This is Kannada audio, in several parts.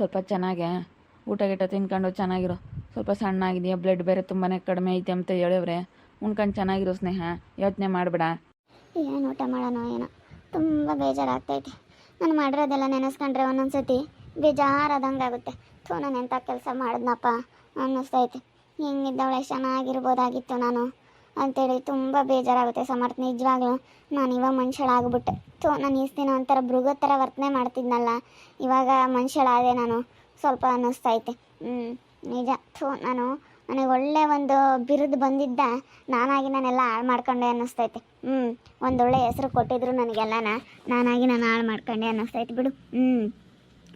ಸ್ವಲ್ಪ ಚೆನ್ನಾಗೆ ಊಟ ಗೀಟ ತಿನ್ಕೊಂಡು ಚೆನ್ನಾಗಿರೋ. ಸ್ವಲ್ಪ ಸಣ್ಣ ಆಗಿದೆಯಾ ಬ್ಲಡ್ ಬೇರೆ ತುಂಬಾ ಕಡಿಮೆ ಐತೆ ಅಂತ ಹೇಳಿವ್ರೆ. ಉಣ್ಕೊಂಡು ಚೆನ್ನಾಗಿರೋ ಸ್ನೇಹ, ಯೋಚನೆ ಮಾಡಬೇಡ. ಏನು ಊಟ ಮಾಡೋಣ ಏನೋ, ತುಂಬ ಬೇಜಾರಾಗ್ತೈತೆ ನಾನು ಮಾಡಿರೋದೆಲ್ಲ ನೆನೆಸ್ಕೊಂಡ್ರೆ ಒಂದೊಂದು ಸತಿ ಬೇಜಾರಾದಂಗೆ ಆಗುತ್ತೆ. ಥೂ, ನಾನು ಎಂಥ ಕೆಲಸ ಮಾಡಿದ್ನಪ್ಪ ಅನ್ನಿಸ್ತೈತೆ ಹೆಂಗಿದ್ದವಳೆ, ಚೆನ್ನಾಗಿರ್ಬೋದಾಗಿತ್ತು ನಾನು. ಅಂತೇಳಿ ತುಂಬ ಬೇಜಾರಾಗುತ್ತೆ ಸಮರ್ಥ. ನಿಜವಾಗ್ಲೂ ನಾನು ಇವಾಗ ಮನುಷ್ಯಳಾಗ್ಬಿಟ್ಟೆ. ಸೊ ನಾನು ಈಸ್ತಿನ ಒಂಥರ ಮೃಗದ ಥರ ವರ್ತನೆ ಮಾಡ್ತಿದ್ನಲ್ಲ, ಇವಾಗ ಮನುಷ್ಯಳಾದೆ ನಾನು ಸ್ವಲ್ಪ ಅನ್ನಿಸ್ತೈತೆ ಹ್ಞೂ ನಿಜ. ಥೂ, ನಾನು ನನಗೆ ಒಳ್ಳೆ ಒಂದು ಬಿರುದು ಬಂದಿದ್ದ, ನಾನಾಗಿ ನಾನೆಲ್ಲ ಹಾಳು ಮಾಡ್ಕೊಂಡೆ ಅನ್ನಿಸ್ತೈತೆ ಹ್ಞೂ ಒಂದೊಳ್ಳೆ ಹೆಸರು ಕೊಟ್ಟಿದ್ರು ನನಗೆಲ್ಲನ, ನಾನಾಗಿ ನಾನು ಹಾಳು ಮಾಡ್ಕೊಂಡೆ ಅನ್ನಿಸ್ತೈತೆ ಬಿಡು. ಹ್ಞೂ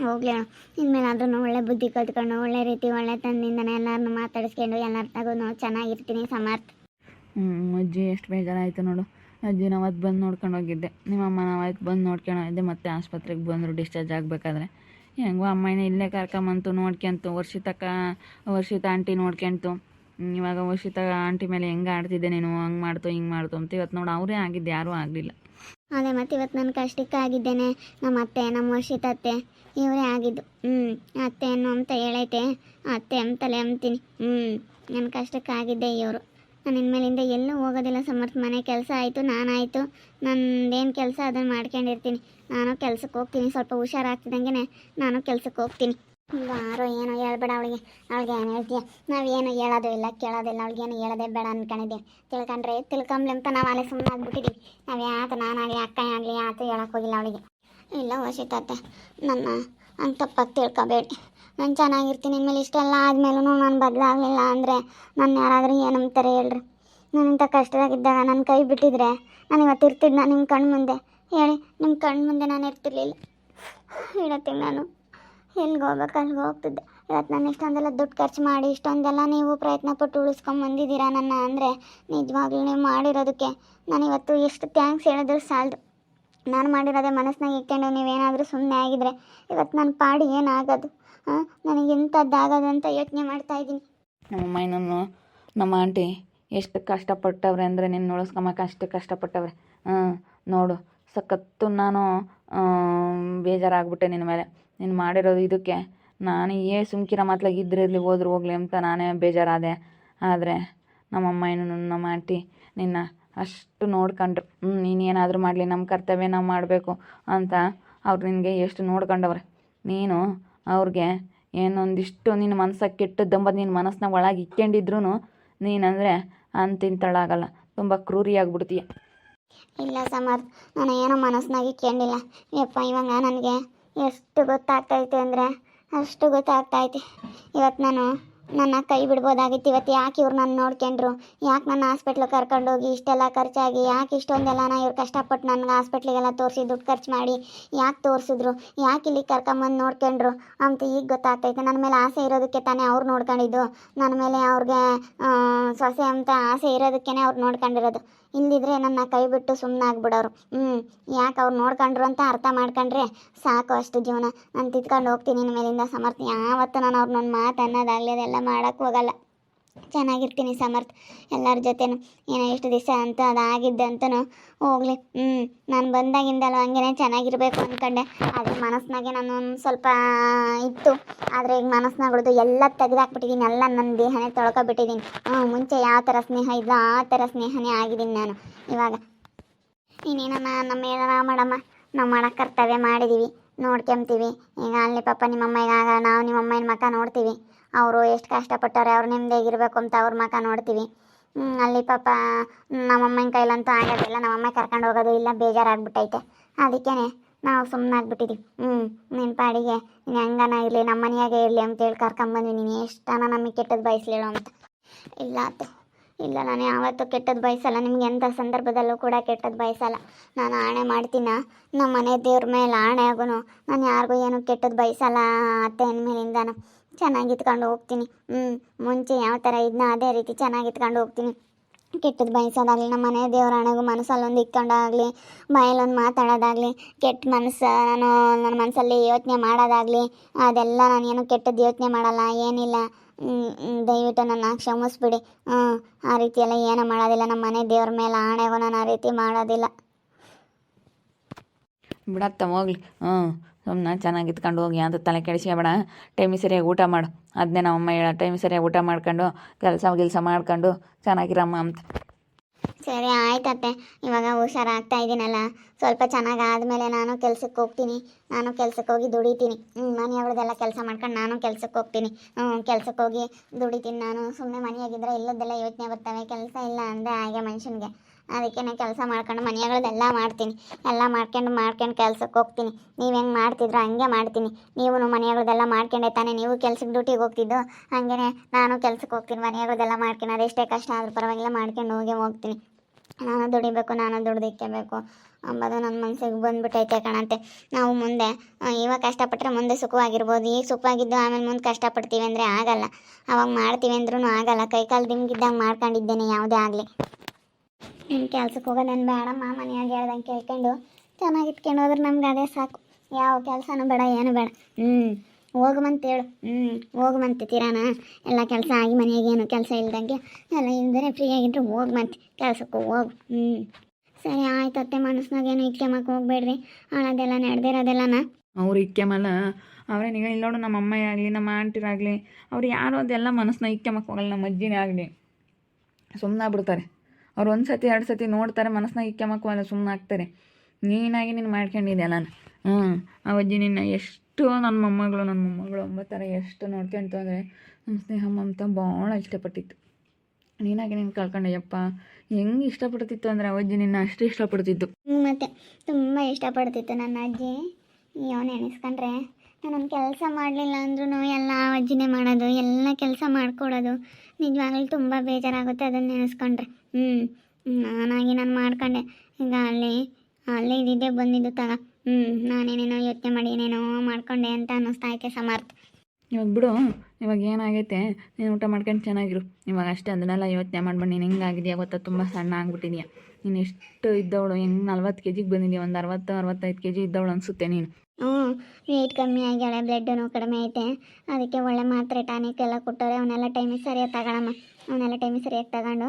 ಹೋಗ್ಲಿ ಅಣ್ಣ. ಇನ್ಮೇಲಾದ್ರೂ ಒಳ್ಳೆ ಬುದ್ಧಿ ಕಲ್ತ್ಕೊಂಡು, ಒಳ್ಳೆ ರೀತಿ ಒಳ್ಳೆ ತಂದಿಂದನೇ ಎಲ್ಲರನ್ನು ಮಾತಾಡಿಸ್ಕೊಂಡು, ಎಲ್ಲರ ತಗೊಂಡು ಚೆನ್ನಾಗಿರ್ತೀನಿ ಸಮರ್ಥ. ಅಜ್ಜಿ ಎಷ್ಟು ಬೇಜಾರಾಯಿತು ನೋಡು. ಅಜ್ಜಿ ನಾವು ಅವತ್ತು ಬಂದು ನೋಡ್ಕೊಂಡು ಹೋಗಿದ್ದೆ. ನಿಮ್ಮಮ್ಮ ನಾವು ಬಂದು ನೋಡ್ಕೊಂಡು ಹೋಗಿದ್ದೆ, ಮತ್ತೆ ಆಸ್ಪತ್ರೆಗೆ ಬಂದರು ಡಿಸ್ಚಾರ್ಜ್ ಆಗಬೇಕಾದ್ರೆ. ಹೆಂಗೋ ಅಮ್ಮನ ಇಲ್ಲೇ ಕರ್ಕೊಂಬಂತು ನೋಡ್ಕೊಂತು, ವರ್ಷಿತಕ್ಕ, ವರ್ಷಿತ ಆಂಟಿ ನೋಡ್ಕೊಂತು. ಇವಾಗ ವರ್ಷಿತ ಆಂಟಿ ಮೇಲೆ ಹೆಂಗೆ ಆಡ್ತಿದ್ದೆ ನೀನು, ಹಂಗೆ ಮಾಡ್ತು, ಹಿಂಗೆ ಮಾಡ್ತು ಅಂತ ಇವತ್ತು ನೋಡು ಅವರೇ ಆಗಿದ್ದು ಯಾರೂ ಆಗಲಿಲ್ಲ. ಅದೇ ಮತ್ತೆ ಇವತ್ತು ನನ್ನ ಕಷ್ಟಕ್ಕೆ ಆಗಿದ್ದೇನೆ ನಮ್ಮ ಅತ್ತೆ ನಮ್ಮ ವರ್ಷಿತ ಅತ್ತೆ, ಇವರೇ ಆಗಿದ್ದು. ಹ್ಞೂ ಅತ್ತೆ ಏನು ಅಂತ ಹೇಳೈತೆ, ಅತ್ತೆ ಅಂತಲೇ ಅಂತೀನಿ. ಹ್ಞೂ ನನ್ನ ಕಷ್ಟಕ್ಕೆ ಆಗಿದ್ದೆ ಇವರು. ನಾನು ಇನ್ಮೇಲಿಂದ ಎಲ್ಲೂ ಹೋಗೋದಿಲ್ಲ ಸಮರ್ಥ, ಮನೆ ಕೆಲಸ ಆಯಿತು, ನಾನಾಯಿತು. ನಂದೇನು ಕೆಲಸ ಅದನ್ನು ಮಾಡ್ಕೊಂಡಿರ್ತೀನಿ. ನಾನು ಕೆಲ್ಸಕ್ಕೆ ಹೋಗ್ತೀನಿ. ಸ್ವಲ್ಪ ಹುಷಾರಾಗ್ತಿದ್ದಂಗೆ ನಾನು ಕೆಲ್ಸಕ್ಕೆ ಹೋಗ್ತೀನಿ. ಯಾರೋ ಏನೋ ಹೇಳ್ಬೇಡ ಅವಳಿಗೆ. ಅವಳಿಗೆ ಏನು ಹೇಳ್ತೀಯ? ನಾವೇನು ಹೇಳೋದು ಇಲ್ಲ ಕೇಳೋದಿಲ್ಲ ಅವಳಿಗೆ ಏನು ಹೇಳೋದೇ ಬೇಡ ಅನ್ಕೊಂಡಿದ್ದೀವಿ ತಿಳ್ಕೊಂಡ್ರೆ ತಿಳ್ಕೊಂಬ್ಲಿ ಅಂತ ನಾವು ಅಲ್ಲಿ ಸುಮ್ಮನೆ ಆಗ್ಬಿಟ್ಟಿದ್ದೀವಿ ನಾವು ಯಾತ ನಾನಾಗಲಿ ಅಕ್ಕ ಆಗಲಿ ಯಾತು ಹೇಳೋಕ್ಕೋಗಿಲ್ಲ ಅವಳಿಗೆ. ಇಲ್ಲ ವಸಿತತ್ತೆ ನನ್ನ ತಪ್ಪಾಗಿ ತಿಳ್ಕೊಬೇಡಿ. ನಾನು ಚೆನ್ನಾಗಿರ್ತೀನಿ, ಇನ್ಮೇಲೆ ಇಷ್ಟೆಲ್ಲ ಆದಮೇಲೂ ನಾನು ಬದಲಾಗಲಿಲ್ಲ ಅಂದರೆ ನನ್ನ ಯಾರಾದರೂ ಏನಂತಾರೆ ಹೇಳ್ರಿ. ನಾನು ಇಂಥ ಕಷ್ಟದಾಗಿದ್ದಾಗ ನನ್ನ ಕೈ ಬಿಟ್ಟಿದ್ರೆ ನಾನು ಇವತ್ತು ನಾನು ನಿಮ್ಮ ಕಣ್ಣು ಮುಂದೆ. ಹೇಳಿ ನಿಮ್ಮ ಕಣ್ಣು ಮುಂದೆ ನಾನು ಇರ್ತಿರ್ಲಿಲ್ಲ. ಹೇಳತ್ತೀನಿ ನಾನು. ಎಲ್ಲಿಗೆ ಹೋಗ್ಬೇಕು ಅಲ್ಲಿಗೆ ಹೋಗ್ತಿದ್ದೆ. ಇವತ್ತು ನಾನು ಇಷ್ಟೊಂದೆಲ್ಲ ದುಡ್ಡು ಖರ್ಚು ಮಾಡಿ, ಇಷ್ಟೊಂದೆಲ್ಲ ನೀವು ಪ್ರಯತ್ನ ಪಟ್ಟು ಉಳಿಸ್ಕೊಂಡ್ ಬಂದಿದ್ದೀರಾ ನನ್ನ ಅಂದರೆ ನಿಜವಾಗ್ಲೂ ನೀವು ಮಾಡಿರೋದಕ್ಕೆ ನಾನು ಇವತ್ತು ಎಷ್ಟು ಥ್ಯಾಂಕ್ಸ್ ಹೇಳಿದ್ರು ಸಾಲದು. ನಾನು ಮಾಡಿರೋದೇ ಮನಸ್ಸಿನಾಗ ಇಟ್ಕೊಂಡು ನೀವೇನಾದರೂ ಸುಮ್ಮನೆ ಆಗಿದ್ರೆ ಇವತ್ತು ನನ್ನ ಪಾಡಿ ಏನಾಗೋದು? ಹಾಂ? ನನಗೆ ಇಂಥದ್ದಾಗೋದು ಅಂತ ಯೋಚನೆ ಮಾಡ್ತಾ ಇದ್ದೀನಿ. ನಮ್ಮಮ್ಮ ನಮ್ಮ ಆಂಟಿ ಎಷ್ಟು ಕಷ್ಟಪಟ್ಟವ್ರೆ ಅಂದರೆ ನಿನ್ನ ಉಳಿಸ್ಕೊಂಬಕ್ಕೆ ಅಷ್ಟು ಕಷ್ಟಪಟ್ಟವ್ರೆ. ಹಾಂ, ನೋಡು, ಸಖತ್ತು ನಾನು ಬೇಜಾರಾಗ್ಬಿಟ್ಟೆ ನಿನ್ನ ಮೇಲೆ. ನೀನು ಮಾಡಿರೋದು ಇದಕ್ಕೆ. ನಾನು ಏ ಸುಮ್ಕಿರ ಮಾತ್ಲಾಗ ಇದ್ರಿರಲಿ ಹೋದ್ರು ಹೋಗ್ಲಿ ಅಂತ ನಾನೇ ಬೇಜಾರಾದೆ. ಆದರೆ ನಮ್ಮಮ್ಮ ಏನು ನಮ್ಮ ಆಂಟಿ ನಿನ್ನ ಅಷ್ಟು ನೋಡ್ಕೊಂಡ್ರು. ಹ್ಞೂ ನೀನು ಏನಾದರೂ ಮಾಡಲಿ ನಮ್ಮ ಕರ್ತವ್ಯ ನಾವು ಮಾಡಬೇಕು ಅಂತ ಅವ್ರು ನಿನಗೆ ಎಷ್ಟು ನೋಡ್ಕೊಂಡವ್ರೆ. ನೀನು ಅವ್ರಿಗೆ ಏನೊಂದಿಷ್ಟು ನಿನ್ನ ಮನ್ಸಾಗ ಕೆಟ್ಟದ್ದಂಬದು ನಿನ್ನ ಮನಸ್ಸನ್ನ ಒಳಗೆ ಇಕ್ಕೊಂಡಿದ್ರು ನೀನಂದರೆ ಅಂತಿಂತಳಾಗಲ್ಲ. ತುಂಬ ಕ್ರೂರಿಯಾಗ್ಬಿಡ್ತೀಯ. ಇಲ್ಲ ಸಮರ್ಥ ನಾನು ಏನೋ ಮನಸ್ಸಿನಾಗ ಇಕ್ಕೊಂಡಿಲ್ಲ. ಯಪ್ಪ, ಇವಾಗ ನನಗೆ ಎಷ್ಟು ಗೊತ್ತಾಗ್ತೈತೆ ಅಂದರೆ ಅಷ್ಟು ಗೊತ್ತಾಗ್ತೈತೆ. ಇವತ್ತು ನಾನು ನನ್ನ ಕೈ ಬಿಡ್ಬೋದಾಗಿತ್ತು, ಇವತ್ತು ಯಾಕೆ ಇವ್ರು ನನ್ನ ನೋಡ್ಕೊಂಡ್ರು? ಯಾಕೆ ನನ್ನ ಹಾಸ್ಪಿಟ್ಲಿಗೆ ಕರ್ಕೊಂಡೋಗಿ ಇಷ್ಟೆಲ್ಲ ಖರ್ಚಾಗಿ? ಯಾಕೆ ಇಷ್ಟೊಂದೆಲ್ಲ ನಾ ಇವ್ರು ಕಷ್ಟಪಟ್ಟು ನನ್ಗೆ ಹಾಸ್ಪಿಟ್ಲಿಗೆಲ್ಲ ತೋರಿಸಿ ದುಡ್ಡು ಖರ್ಚು ಮಾಡಿ ಯಾಕೆ ತೋರಿಸಿದ್ರು? ಯಾಕೆ ಇಲ್ಲಿ ಕರ್ಕೊಂಬಂದು ನೋಡ್ಕೊಂಡ್ರು? ಅಂತ ಈಗ ಗೊತ್ತಾಗ್ತೈತೆ. ನನ್ನ ಮೇಲೆ ಆಸೆ ಇರೋದಕ್ಕೆ ತಾನೇ ಅವ್ರು ನೋಡ್ಕೊಂಡಿದ್ದು. ನನ್ನ ಮೇಲೆ ಅವ್ರಿಗೆ ಸೊಸೆ ಅಂತ ಆಸೆ ಇರೋದಕ್ಕೇ ಅವ್ರು ನೋಡ್ಕೊಂಡಿರೋದು. ಇಲ್ಲಿದ್ರೆ ನನ್ನ ಕೈ ಬಿಟ್ಟು ಸುಮ್ಮನೆ ಆಗ್ಬಿಡೋರು ಹ್ಞೂ ಯಾಕೆ ಅವ್ರು ನೋಡ್ಕೊಂಡ್ರು ಅಂತ ಅರ್ಥ ಮಾಡ್ಕೊಂಡ್ರೆ ಸಾಕು ಅಷ್ಟು ಜೀವನ. ನಾನು ತಿತ್ಕೊಂಡು ಹೋಗ್ತೀನಿ. ನಿನ್ನ ಮೇಲಿಂದ ಸಮರ್ಥ ಯಾವತ್ತು ನಾನು ಅವ್ರು ನನ್ನ ಮಾತು ಅನ್ನೋದಾಗಲಿ ಅದೆಲ್ಲ ಮಾಡೋಕ್ಕೆ ಹೋಗಲ್ಲ. ಚೆನ್ನಾಗಿರ್ತೀನಿ ಸಮರ್ಥ. ಎಲ್ಲರ ಜೊತೆನೂ. ಏನೋ ಎಷ್ಟು ದಿವಸ ಅಂತ ಅದಾಗಿದ್ದಂತನೂ ಹೋಗ್ಲಿ. ಹ್ಞೂ ನಾನು ಬಂದಾಗಿಂದಲ್ಲ ಹಂಗೇನೆ ಚೆನ್ನಾಗಿರ್ಬೇಕು ಅಂದ್ಕೊಂಡೆ ಆದರೆ ಮನಸ್ಸಿನಾಗೆ ನಾನು ಒಂದು ಸ್ವಲ್ಪ ಇತ್ತು. ಆದರೆ ಈಗ ಮನಸ್ಸಿನಾಗಳ್ದು ಎಲ್ಲ ತೆಗೆದಾಕ್ಬಿಟ್ಟಿದ್ದೀನಿ ಎಲ್ಲ ನನ್ನ ದೇಹನೇ ತೊಳ್ಕೊಬಿಟ್ಟಿದ್ದೀನಿ ಹ್ಞೂ ಮುಂಚೆ ಯಾವ ಥರ ಸ್ನೇಹ ಇದ್ದೋ ಆ ಥರ ಸ್ನೇಹನೇ ಆಗಿದ್ದೀನಿ ನಾನು. ಇವಾಗ ಇನ್ನೇನಮ್ಮ ನಮ್ಮ ಏನಾರ ಮಾಡಮ್ಮ. ನಾವು ಮಾಡೋ ಕರ್ತವ್ಯ ಮಾಡಿದ್ದೀವಿ ನೋಡ್ಕೊಂತೀವಿ. ಈಗ ಅಲ್ಲಿ ಪಾಪ ನಿಮ್ಮಮ್ಮ ಈಗ ನಾವು ನಿಮ್ಮಮ್ಮನ ಮಕ್ಕ ನೋಡ್ತೀವಿ. ಅವರು ಎಷ್ಟು ಕಷ್ಟಪಟ್ಟವ್ರೆ, ಅವ್ರು ಇರಬೇಕು ಅಂತ ಅವ್ರ ಮಕ ನೋಡ್ತೀವಿ. ಅಲ್ಲಿ ಪಾಪ, ನಮ್ಮಮ್ಮನ ಕೈಲಂತೂ ಆಗೋದಿಲ್ಲ ನಮ್ಮಮ್ಮ ಕರ್ಕೊಂಡು ಹೋಗೋದು ಇಲ್ಲ, ಬೇಜಾರಾಗ್ಬಿಟ್ಟೈತೆ. ಅದಕ್ಕೇ ನಾವು ಸುಮ್ಮನೆ ಆಗ್ಬಿಟ್ಟಿದ್ದೀವಿ ಹ್ಞೂ ನಿನ್ನ ಪಾಡಿಗೆ, ನೀನು ಹೆಂಗನ ಇರಲಿ ನಮ್ಮ ಮನೆಯಾಗೆ ಇರಲಿ ಅಂತೇಳಿ ಕರ್ಕೊಂಬಂದ್ವಿ. ನೀನು ಎಷ್ಟನ ನಮಗೆ ಕೆಟ್ಟದ್ದು ಬಯಸ್ಲಿಲ್ಲ ಅಂತ. ಇಲ್ಲ ಅತ್ತೆ ಇಲ್ಲ, ನಾನು ಯಾವತ್ತೂ ಕೆಟ್ಟದ್ದು ಬಯಸಲ್ಲ. ನಿಮ್ಗೆ ಎಂಥ ಸಂದರ್ಭದಲ್ಲೂ ಕೂಡ ಕೆಟ್ಟದ್ದು ಬಯಸಲ್ಲ. ನಾನು ಆಣೆ ಮಾಡ್ತೀನ? ನಮ್ಮ ಮನೆ ದೇವ್ರ ಮೇಲೆ ಆಣೆ ಆಗುನು. ನಾನು ಯಾರಿಗೂ ಏನು ಕೆಟ್ಟದ್ದು ಬಯಸಲ್ಲ ಅತ್ತೆ ಮೇಲಿಂದನು. ಚೆನ್ನಾಗಿ ಇತ್ಕೊಂಡು ಹೋಗ್ತೀನಿ. ಹ್ಞೂ ಮುಂಚೆ ಯಾವ ಥರ ಇದನ್ನ ಅದೇ ರೀತಿ ಚೆನ್ನಾಗಿ ಇತ್ಕೊಂಡು ಹೋಗ್ತೀನಿ. ಕೆಟ್ಟದ್ದು ಬಯಸೋದಾಗಲಿ, ನಮ್ಮ ಮನೆ ದೇವ್ರ ಹಣೆಗೂ ಮನಸ್ಸಲ್ಲೊಂದು ಇಟ್ಕೊಂಡಾಗಲಿ, ಬಾಯಲ್ಲೊಂದು ಮಾತಾಡೋದಾಗಲಿ, ಕೆಟ್ಟ ಮನಸ್ಸು ನಾನು ನನ್ನ ಮನಸ್ಸಲ್ಲಿ ಯೋಚನೆ ಮಾಡೋದಾಗಲಿ, ಅದೆಲ್ಲ ನಾನು ಏನು ಕೆಟ್ಟದ್ದು ಯೋಚನೆ ಮಾಡಲ್ಲ, ಏನಿಲ್ಲ. ದಯವಿಟ್ಟು ನನ್ನ ಕ್ಷಮಿಸ್ಬಿಡಿ. ಆ ರೀತಿಯೆಲ್ಲ ಏನೂ ಮಾಡೋದಿಲ್ಲ. ನಮ್ಮ ಮನೆ ದೇವ್ರ ಮೇಲೆ ಆಣೆಗೂ ನಾನು ಆ ರೀತಿ ಮಾಡೋದಿಲ್ಲ. ಬಿಡತ್ತ ಹೋಗ್ಲಿ ಹ್ಞೂ ಸುಮ್ಮನೆ ಚೆನ್ನಾಗಿ ಇತ್ಕೊಂಡು ಹೋಗಿ ಅಂತ ತಲೆ ಕೆಡಿಸ್ಕೊಬೇಡ ಟೈಮಿಗೆ ಸರಿಯಾಗಿ ಊಟ ಮಾಡು. ಅದನ್ನೇ ನಮ್ಮಮ್ಮ ಹೇಳ, ಟೈಮಿಗೆ ಸರಿಯಾಗಿ ಊಟ ಮಾಡ್ಕೊಂಡು, ಕೆಲಸ ಗಿಲ್ಸ ಮಾಡ್ಕೊಂಡು ಚೆನ್ನಾಗಿರಮ್ಮ ಅಂತ. ಸರಿ ಆಯ್ತತ್ತೆ ಇವಾಗ ಹುಷಾರಾಗ್ತಾ ಇದ್ದೀನಲ್ಲ ಸ್ವಲ್ಪ ಚೆನ್ನಾಗಿ ಆದಮೇಲೆ ನಾನು ಕೆಲ್ಸಕ್ಕೆ ಹೋಗ್ತೀನಿ. ನಾನು ಕೆಲ್ಸಕ್ಕೆ ಹೋಗಿ ದುಡಿತೀನಿ. ಹ್ಞೂ ಮನೆಯವ್ರದ್ದೆಲ್ಲ ಕೆಲಸ ಮಾಡ್ಕೊಂಡು ನಾನು ಕೆಲ್ಸಕ್ಕೆ ಹೋಗ್ತೀನಿ. ಹ್ಞೂ ಕೆಲ್ಸಕ್ಕೆ ಹೋಗಿ ದುಡಿತೀನಿ ನಾನು. ಸುಮ್ಮನೆ ಮನೆಯಾಗಿದ್ದರೆ ಇಲ್ಲದೆಲ್ಲ ಯೋಚನೆ ಬರ್ತವೆ. ಕೆಲಸ ಇಲ್ಲ ಅಂದರೆ ಹಾಗೆ ಮನುಷ್ಯನಿಗೆ. ಅದಕ್ಕೆ ಕೆಲಸ ಮಾಡ್ಕೊಂಡು ಮನೆಗಳದೆಲ್ಲ ಮಾಡ್ತೀನಿ. ಎಲ್ಲ ಮಾಡ್ಕೊಂಡು ಮಾಡ್ಕೊಂಡು ಕೆಲ್ಸಕ್ಕೆ ಹೋಗ್ತೀನಿ. ನೀವು ಹೆಂಗೆ ಮಾಡ್ತಿದ್ರು ಹಂಗೆ ಮಾಡ್ತೀನಿ. ನೀವು ಮನೆಗಳದೆಲ್ಲ ಮಾಡ್ಕೊಂಡೆ ತಾನೇ ನೀವು ಕೆಲ್ಸಕ್ಕೆ ಡ್ಯೂಟಿಗೆ ಹೋಗ್ತಿದ್ದು? ಹಾಗೇ ನಾನು ಕೆಲ್ಸಕ್ಕೆ ಹೋಗ್ತೀನಿ. ಮನೆಗಳದೆಲ್ಲ ಮಾಡ್ಕೊಂಡು ಅದೆಷ್ಟೇ ಕಷ್ಟ ಆದರೂ ಪರವಾಗಿಲ್ಲ ಮಾಡ್ಕೊಂಡು ಹೋಗೇ ಹೋಗ್ತೀನಿ. ನಾನು ದುಡಿಬೇಕು, ನಾನು ದುಡ್ದಿಕ್ಕಬೇಕು ಅಂಬೋದು ನನ್ನ ಮನಸ್ಸಿಗೆ ಬಂದ್ಬಿಟ್ಟೈತೆ ಕಣಂತೆ. ನಾವು ಮುಂದೆ ಇವಾಗ ಕಷ್ಟಪಟ್ಟರೆ ಮುಂದೆ ಸುಖವಾಗಿರ್ಬೋದು. ಈಗ ಸುಖವಾಗಿದ್ದು ಆಮೇಲೆ ಮುಂದೆ ಕಷ್ಟಪಡ್ತೀವಿ ಅಂದರೆ ಆಗಲ್ಲ. ಅವಾಗ ಮಾಡ್ತೀವಿ ಅಂದ್ರೂ ಆಗಲ್ಲ. ಕೈಕಾಲು ದಿಮ್ಗಿದ್ದಂಗೆ ಮಾಡ್ಕೊಂಡಿದ್ದೇನೆ ಯಾವುದೇ ಆಗಲಿ. ನಿನ್ನ ಕೆಲ್ಸಕ್ಕೆ ಹೋಗೋದೇನು ಬೇಡಮ್ಮ ಮನೆಯಾಗ ಹೇಳ್ದಂಗೆ ಕೇಳ್ಕೊಂಡು ಚೆನ್ನಾಗಿ ಇಟ್ಕೊಂಡು ಹೋದ್ರೆ ನಮ್ಗೆ ಅದೇ ಸಾಕು. ಯಾವ ಕೆಲಸನೂ ಬೇಡ, ಏನು ಬೇಡ. ಹ್ಞೂ ಹೋಗುವಂತೇಳು ಹ್ಞೂ ತೀರಾನ. ಎಲ್ಲ ಕೆಲಸ ಆಗಿ ಮನೆಯಾಗ ಏನು ಕೆಲಸ ಇಲ್ದಂಗೆ ಎಲ್ಲ ಇಲ್ದರೆ ಫ್ರೀ ಆಗಿದ್ರೆ ಹೋಗುವಂತೆ ಕೆಲ್ಸಕ್ಕೆ ಹೋಗು. ಹ್ಞೂ ಸರಿ ಆಯ್ತತ್ತೆ ಮನಸ್ನಾಗ ಏನು ಇಟ್ಕೊಂಬಕ್ಕೆ ಹೋಗ್ಬೇಡ್ರಿ. ಅದೆಲ್ಲ ನಡೆದಿರೋದೆಲ್ಲನ? ಅವ್ರು ಇಕ್ಕೆಮಲ್ಲ ನೀವು ಇಲ್ಲಿ ನೋಡು ನಮ್ಮ ಅಮ್ಮ ಆಗಲಿ, ನಮ್ಮ ಆಂಟಿರಾಗಲಿ, ಅವ್ರು ಯಾರು ಅದೆಲ್ಲ ಮನಸ್ಸನ್ನ ಇಕ್ಕೆಮಕ್ಕೆ ಹೋಗಲ್ಲ, ನಮ್ಮ ಅಜ್ಜಿನೇ ಆಗಲಿ. ಸುಮ್ಮನೆ ಬಿಡ್ತಾರೆ. ಅವ್ರು ಒಂದು ಸತಿ, ಎರಡು ಸತಿ ನೋಡ್ತಾರೆ ಮನಸ್ಸನ್ನ ಇಕ್ಕೆಮಕ್ಕೆ ಅಲ್ಲ ಸುಮ್ಮನೆ ಆಗ್ತಾರೆ. ನೀನಾಗಿ ನೀನು ಮಾಡ್ಕೊಂಡಿದ್ದೆ ನಾನು ಹ್ಞೂ ಅಜ್ಜಿ ನಿನ್ನ ಎಷ್ಟು ನನ್ನ ಮೊಮ್ಮಗಳು ನನ್ನ ಮೊಮ್ಮಗಳು ಒಂಬತ್ತರ ಎಷ್ಟು ನೋಡ್ಕೊಂತು ಅಂದರೆ ನಮ್ಮ ಸ್ನೇಹ ಮಮತ ಭಾಳ ಇಷ್ಟಪಟ್ಟಿತ್ತು. ನೀನಾಗಿ ನೀನು ಕಳ್ಕೊಂಡೆಯಪ್ಪ ಹೆಂಗೆ ಇಷ್ಟಪಡ್ತಿತ್ತು ಅಂದರೆ ಆ ಅಜ್ಜಿ ನಿನ್ನ ಅಷ್ಟು ಇಷ್ಟಪಡ್ತಿತ್ತು ಮತ್ತು ತುಂಬ ಇಷ್ಟಪಡ್ತಿತ್ತು ನನ್ನ ಅಜ್ಜಿ. ಅಯ್ಯೋ ನೆನೆಸ್ಕೊಂಡ್ರೆ ನಾನು ಕೆಲಸ ಮಾಡಲಿಲ್ಲ ಅಂದ್ರೂ ಎಲ್ಲ ಅಜ್ಜಿನೇ ಮಾಡೋದು, ಎಲ್ಲ ಕೆಲಸ ಮಾಡಿಕೊಡೋದು. ನಿಜವಾಗ್ಲೂ ತುಂಬ ಬೇಜಾರಾಗುತ್ತೆ ಅದನ್ನು ನೆನೆಸ್ಕೊಂಡ್ರೆ ಹ್ಞೂ ನಾನಾಗಿ ನಾನು ಮಾಡ್ಕೊಂಡೆ. ಈಗ ಅಲ್ಲಿ ಅಲ್ಲಿ ಇದ್ದಿದ್ದೆ ಬಂದಿದ್ದು ತಗ. ಹ್ಞೂ ನಾನೇನೇನೋ ಯೋಚನೆ ಮಾಡಿ ಏನೇನೋ ಮಾಡ್ಕೊಂಡೆ ಅಂತ ಅನ್ನಿಸ್ತಾ ಐತೆ ಸಮರ್ಥ. ಇವಾಗ ಬಿಡು ಇವಾಗ ಏನಾಗೈತೆ ನೀನು ಊಟ ಮಾಡ್ಕೊಂಡು ಚೆನ್ನಾಗಿರು. ಇವಾಗ ಅಷ್ಟೇ ಅದನ್ನೆಲ್ಲ ಯೋಚನೆ ಮಾಡ್ಬೇಡ ನೀನು ಹೆಂಗಾಗಿದೆಯಾ ಗೊತ್ತಾ ತುಂಬ ಸಣ್ಣ ಆಗ್ಬಿಟ್ಟಿದ್ಯಾ? ನೀನು ಎಷ್ಟು ಇದ್ದವಳು ಹೆಂಗೆ ನಲ್ವತ್ತು ಕೆ ಜಿಗೆ ಬಂದಿದ್ಯಾ? ಒಂದು ಅರವತ್ತು ಅರವತ್ತೈದು ಕೆ ಜಿ ಇದ್ದವಳು ಅನಿಸುತ್ತೆ ನೀನು. ಹ್ಞೂ ವೆಯ್ಟ್ ಕಮ್ಮಿ ಆಗ್ಯಾಳೆ ಬ್ಲಡ್ಡೂ ಕಡಿಮೆ ಐತೆ. ಅದಕ್ಕೆ ಒಳ್ಳೆ ಮಾತ್ರೆ ಟಾನಿಕ್ ಎಲ್ಲ ಕೊಟ್ಟವ್ರೆ ಅವನ್ನೆಲ್ಲ ಟೈಮಿಗೆ ಸರಿಯಾಗಿ ತಗೊಳಮ್ಮ. ಅವನ್ನೆಲ್ಲ ಟೈಮಿಗೆ ಸರಿಯಾಗಿ ತಗೊಂಡು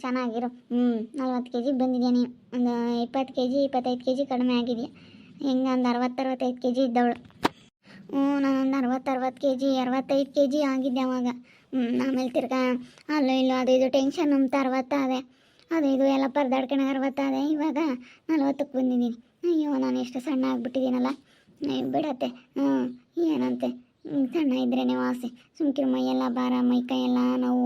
ಚೆನ್ನಾಗಿರು. ಹ್ಞೂ ನಲ್ವತ್ತು ಕೆ ಜಿ ಬಂದಿದ್ಯಾ ನೀನು? ಒಂದು ಇಪ್ಪತ್ತು ಕೆ ಜಿ ಇಪ್ಪತ್ತೈದು ಕೆ ಜಿ ಕಡಿಮೆ ಆಗಿದೆಯಾ? ಹೆಂಗೆ ಒಂದು ಅರವತ್ತು ಅರವತ್ತೈದು ಕೆ ಜಿ ಇದ್ದವಳು. ಹ್ಞೂ ನಾನೊಂದು ಅರವತ್ತು ಅರವತ್ತು ಕೆ ಜಿ ಅರವತ್ತೈದು ಕೆ ಜಿ ಆಗಿದ್ದೆ ಅವಾಗ. ಹ್ಞೂ ಆಮೇಲೆ ತಿರ್ಗಾ ಅಲ್ಲೋ ಇಲ್ಲೋ ಅದು ಇದು ಟೆನ್ಷನ್ ಅಂತ ಅರವತ್ತಾದೆ. ಅದು ಇದು ಎಲ್ಲ ಪರದಾಡ್ಕೊಂಡು ಅರವತ್ತಾದೆ. ಇವಾಗ ನಲ್ವತ್ತಕ್ಕೆ ಬಂದಿದ್ದೀನಿ. ಅಯ್ಯೋ, ನಾನು ಎಷ್ಟು ಸಣ್ಣ ಆಗಿಬಿಟ್ಟಿದ್ದೀನಲ್ಲ. ಬಿಡತ್ತೆ. ಹ್ಞೂ ಏನಂತೆ? ಸಣ್ಣ ಇದ್ರೇ ವಾಸಿ ಸುಮ್ಕಿರು ಮೈಯೆಲ್ಲ ಭಾರ ಕೈಯೆಲ್ಲ ನಾವು.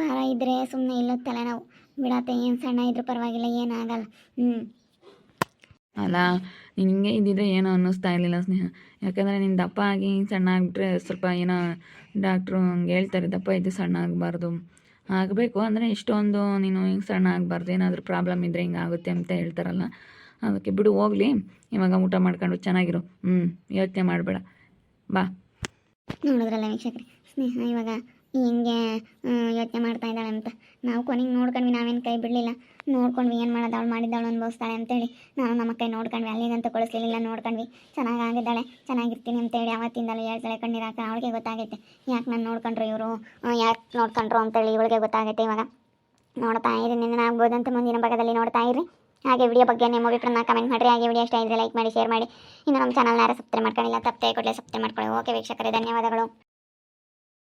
ಭಾರ ಇದ್ದರೆ ಸುಮ್ಮನೆ ಇಲ್ಲ ತಲೆನೋವು ಬಿಡತ್ತೆ, ಏನು ಸಣ್ಣ ಇದ್ರೂ ಪರವಾಗಿಲ್ಲ ಏನಾಗಲ್ಲ ಹ್ಞೂ ಅಲ್ಲ, ನೀನು ಹಿಂಗೆ ಇದ್ದಿದ್ರೆ ಏನೋ ಅನ್ನಿಸ್ತಾ ಇರಲಿಲ್ಲ ಸ್ನೇಹ. ಯಾಕಂದರೆ ನೀನು ದಪ್ಪ ಆಗಿ ಸಣ್ಣ ಆಗಿಬಿಟ್ರೆ ಸ್ವಲ್ಪ ಏನೋ ಡಾಕ್ಟ್ರು ಹಂಗೆ ಹೇಳ್ತಾರೆ, ದಪ್ಪ ಇದ್ದು ಸಣ್ಣ ಆಗಬಾರ್ದು. ಆಗಬೇಕು, ಅಂದರೆ ಇಷ್ಟೊಂದು ನೀನು ಹಿಂಗೆ ಸಣ್ಣ ಆಗಬಾರ್ದು, ಏನಾದರೂ ಪ್ರಾಬ್ಲಮ್ ಇದ್ದರೆ ಹಿಂಗೆ ಆಗುತ್ತೆ ಅಂತ ಹೇಳ್ತಾರಲ್ಲ. ಅದಕ್ಕೆ ಬಿಡು, ಹೋಗಲಿ. ಇವಾಗ ಊಟ ಮಾಡ್ಕೊಂಡು ಚೆನ್ನಾಗಿರು. ಹ್ಞೂ ಯೋಚನೆ ಮಾಡಬೇಡ. ಬಾ. ನೋಡಿದ್ರಲ್ಲ ವೀಕ್ಷಕರೇ, ಸ್ನೇಹ ಇವಾಗ ಹಿಂಗೆ ಯೋಚನೆ ಮಾಡ್ತಾ ಇದ್ದಾಳೆ ಅಂತ ನಾವು ಕೊನೆಗೆ ನೋಡ್ಕೊಂಡ್ವಿ, ನಾವೇನು ಕೈ ಬಿಡಲಿಲ್ಲ. ನೋಡ್ಕೊಂಡ್ವಿ, ಏನು ಮಾಡೋದು ಅವಳು ಮಾಡಿದ್ದಾಳು ಅನುಭವಿಸ್ತಾಳೆ ಅಂತೇಳಿ. ನಾನು ನಮ್ಮ ಕೈ ನೋಡ್ಕೊಂಡ್ವಿ ಅಲ್ಲಿಗಂತ ಕಳಿಸ್ಲಿಲ್ಲ ನೋಡ್ಕೊಂಡ್ವಿ. ಚೆನ್ನಾಗಿ ಆಗಿದ್ದಾಳೆ, ಚೆನ್ನಾಗಿರ್ತೀನಿ ಅಂತೇಳಿ ಅವತ್ತಿಂದಲೂ ಹೇಳ್ತಾಳೆ, ಕಣ್ಣೀರು ಹಾಕ ಅವಳಿಗೆ ಗೊತ್ತಾಗೈತೆ. ಯಾಕೆ ನಾನು ನೋಡ್ಕೊಂಡ್ರು ಇವರು? ಯಾಕೆ ನೋಡ್ಕೊಂಡ್ರು ಅಂತೇಳಿ ಇವಳಿಗೆ ಗೊತ್ತಾಗೈತೆ ಇವಾಗ. ನೋಡ್ತಾ ಇರಿ ನಿನ್ನ ಆಗ್ಬೋದಂತ ಮುಂದಿನ ಭಾಗದಲ್ಲಿ ನೋಡ್ತಾ ಇರಿ ಹಾಗೆ ವಿಡಿಯೋ ಬಗ್ಗೆ ನಿಮ್ಮ ಅಭಿಪ್ರಾಯ ಕಮೆಂಟ್ ಮಾಡಿ ಹಾಗೆ ವಿಡಿಯೋ ಇಷ್ಟ ಇದ್ದರೆ ಲೈಕ್ ಮಾಡಿ ಶೇರ್ ಮಾಡಿ. ಇನ್ನು ನಮ್ಮ ಚಾನಲ್ನ ಯಾರು ಸಬ್ಸ್ಕ್ರೈಬ್ ಮಾಡ್ಕೊಂಡಿಲ್ಲ, ತಪ್ಪದೆ ಕೊಡಲೇ ಸಬ್ಸ್ಕ್ರೈಬ್ ಮಾಡ್ಕೊಳ್ಳಿ. ಓಕೆ ವೀಕ್ಷಕರೇ, ಧನ್ಯವಾದಗಳು.